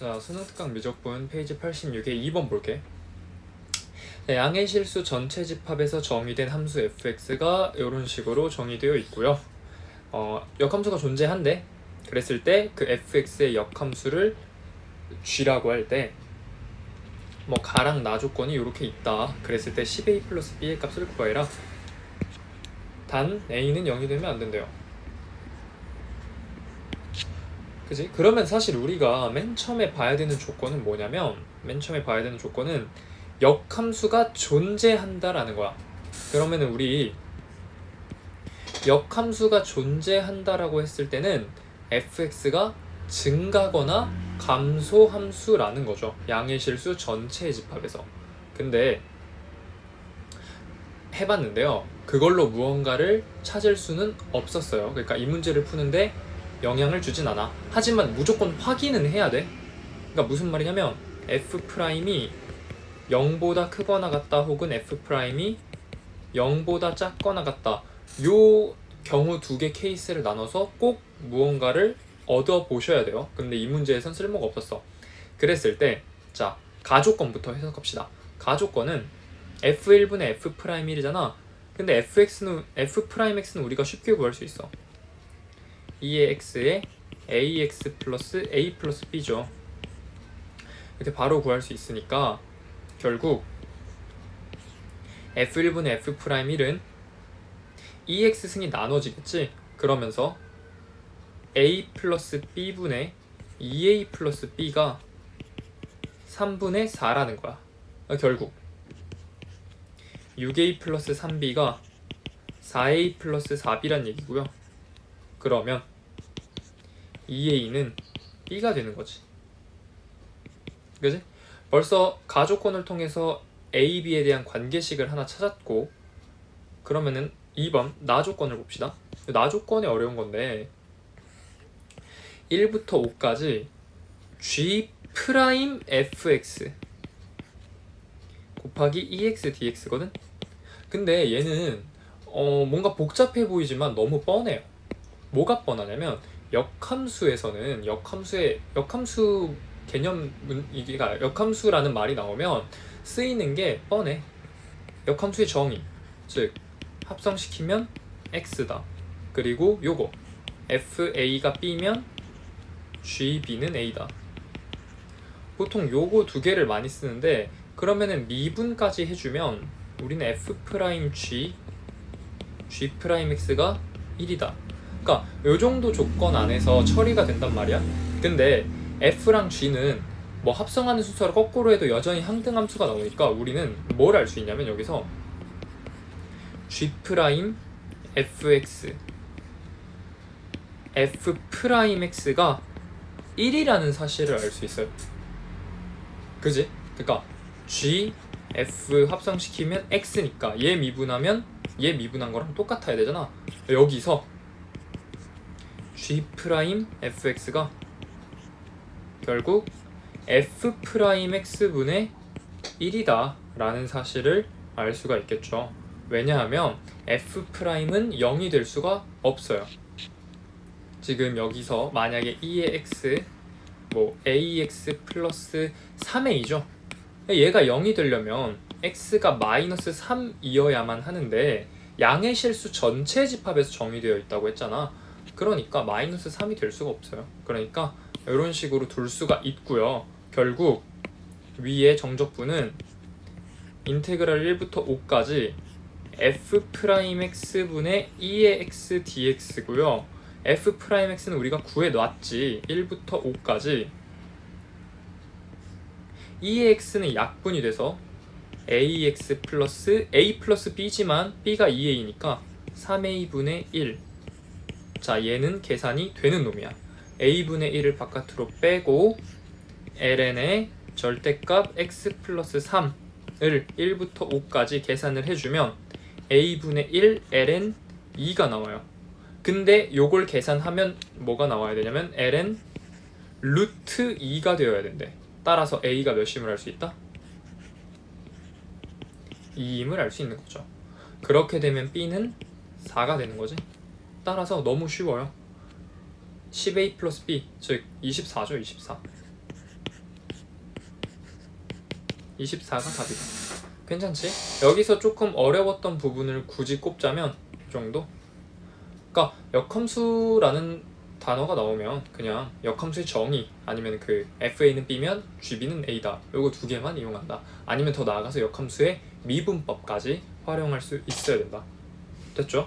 자, 수능 특강 미적분 페이지 86에 2번 볼게. 네, 양의 실수 전체 집합에서 정의된 함수 fx가 이런 식으로 정의되어 있고요. 어, 역함수가 존재한데 그랬을 때 그 fx의 역함수를 g라고 할 때 뭐 가랑 나 조건이 이렇게 있다. 그랬을 때 10a 플러스 b의 값을 구해라. 단 a는 0이 되면 안 된대요. 그지? 그러면 사실 우리가 맨 처음에 봐야 되는 조건은 뭐냐면 맨 처음에 봐야 되는 조건은 역함수가 존재한다라는 거야. 그러면은 우리 역함수가 존재한다라고 했을 때는 fx가 증가거나 감소함수라는 거죠. 양의 실수 전체의 집합에서. 근데 해봤는데요. 그걸로 무언가를 찾을 수는 없었어요. 그러니까 이 문제를 푸는데 영향을 주진 않아. 하지만 무조건 확인은 해야 돼. 그러니까 무슨 말이냐면 f 프라임이 0보다 크거나 같다 혹은 f 프라임이 0보다 작거나 같다. 요 경우 두 개 케이스를 나눠서 꼭 무언가를 얻어 보셔야 돼요. 근데 이 문제에선 쓸모가 없었어. 그랬을 때, 자, 가조건부터 해석합시다. 가조건은 f1분의 f 프라임 1이잖아. 근데 fx는 f 프라임 x는 우리가 쉽게 구할 수 있어. 2의 x에 ax 플러스 a 플러스 b죠. 이렇게 바로 구할 수 있으니까 결국 f1분의 f 프라임 1은 2x 승이 나눠지겠지. 그러면서 a 플러스 b분의 2a 플러스 b가 3분의 4라는 거야. 어, 결국 6a 플러스 3b가 4a 플러스 4b란 얘기고요. 그러면 2a는 b가 되는 거지. 그지? 벌써 가조건을 통해서 a, b에 대한 관계식을 하나 찾았고 그러면은 2번 나 조건을 봅시다. 나 조건이 어려운 건데 1부터 5까지 g 프라임 fx 곱하기 2x dx거든. 근데 얘는 어 뭔가 복잡해 보이지만 너무 뻔해요. 뭐가 뻔하냐면 역함수에서는 역함수의 역함수 개념 문 이게가 역함수라는 말이 나오면 쓰이는 게 뻔해. 역함수의 정의 즉 합성시키면 x다. 그리고 요거 fa가 b면 gb는 a다. 보통 요거 두 개를 많이 쓰는데 그러면은 미분까지 해주면 우리는 f 프라임 g g 프라임 x가 1이다. 그러니까 요 정도 조건 안에서 처리가 된단 말이야. 근데 f랑 g는 뭐 합성하는 순서를 거꾸로 해도 여전히 항등함수가 나오니까 우리는 뭘 알 수 있냐면 여기서 g 프라임 fx f 프라임 x가 1이라는 사실을 알 수 있어요. 그지? 그러니까 g f 합성시키면 x니까 얘 미분하면 얘 미분한 거랑 똑같아야 되잖아. 여기서 g 프라임 fx가 결국 f 프라임 x분의 1이다 라는 사실을 알 수가 있겠죠. 왜냐하면 f 프라임은 0이 될 수가 없어요. 지금 여기서 만약에 2의 x 뭐 ax 플러스 3a죠. 얘가 0이 되려면 x가 마이너스 3이어야만 하는데 양의 실수 전체 집합에서 정의되어 있다고 했잖아. 그러니까 마이너스 3이 될 수가 없어요. 그러니까 이런 식으로 둘 수가 있고요. 결국 위의 정적분은 인테그랄 1부터 5까지 f 프라임 x분의 2의 x dx고요. f 프라임 x는 우리가 구해 놨지. 1부터 5까지 2의 x는 약분이 돼서 ax 플러스 a 플러스 b지만 b가 2a니까 3a분의 1. 자, 얘는 계산이 되는 놈이야. a분의 1을 바깥으로 빼고 ln의 절대값 x 플러스 3을 1부터 5까지 계산을 해주면 a분의 1 ln 2가 나와요. 근데 요걸 계산하면 뭐가 나와야 되냐면 ln 루트 2가 되어야 된대. 따라서 a가 몇임을 알 수 있다? 2임을 알 수 있는 거죠. 그렇게 되면 b는 4가 되는 거지. 따라서 너무 쉬워요. 10a 플러스 b 즉 24죠 24. 24가 답이다. 괜찮지? 여기서 조금 어려웠던 부분을 굳이 꼽자면 이 정도? 그러니까 역함수라는 단어가 나오면 그냥 역함수의 정의 아니면 그 FA는 B면 GB는 A다. 요거 두 개만 이용한다. 아니면 더 나아가서 역함수의 미분법까지 활용할 수 있어야 된다. 됐죠?